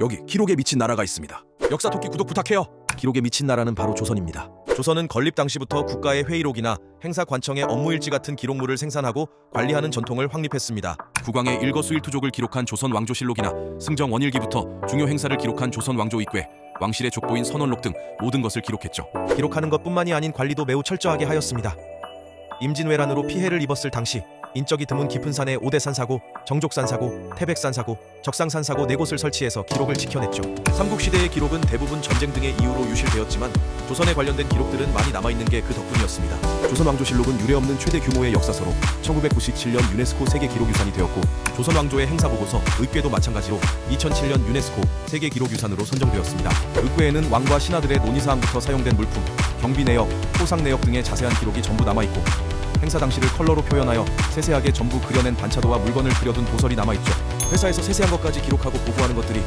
여기 기록에 미친 나라가 있습니다. 역사 토끼 구독 부탁해요. 기록에 미친 나라는 바로 조선입니다. 조선은 건립 당시부터 국가의 회의록이나 행사 관청의 업무일지 같은 기록물을 생산하고 관리하는 전통을 확립했습니다. 국왕의 일거수일투족을 기록한 조선 왕조실록이나 승정 원일기부터 중요 행사를 기록한 조선 왕조 입궤, 왕실의 족보인 선원록 등 모든 것을 기록했죠. 기록하는 것뿐만이 아닌 관리도 매우 철저하게 하였습니다. 임진왜란으로 피해를 입었을 당시 인적이 드문 깊은 산에 오대산 사고, 정족산 사고, 태백산 사고, 적상산 사고 네 곳을 설치해서 기록을 지켜냈죠. 삼국시대의 기록은 대부분 전쟁 등의 이유로 유실되었지만 조선에 관련된 기록들은 많이 남아있는 게 그 덕분이었습니다. 조선왕조실록은 유례없는 최대 규모의 역사서로 1997년 유네스코 세계기록유산이 되었고 조선왕조의 행사보고서 의궤도 마찬가지로 2007년 유네스코 세계기록유산으로 선정되었습니다. 의궤에는 왕과 신하들의 논의사항부터 사용된 물품, 경비 내역, 포상 내역 등의 자세한 기록이 전부 남아있고 행사 당시를 컬러로 표현하여 세세하게 전부 그려낸 반차도와 물건을 그려둔 도설이 남아있죠. 회사에서 세세한 것까지 기록하고 보고하는 것들이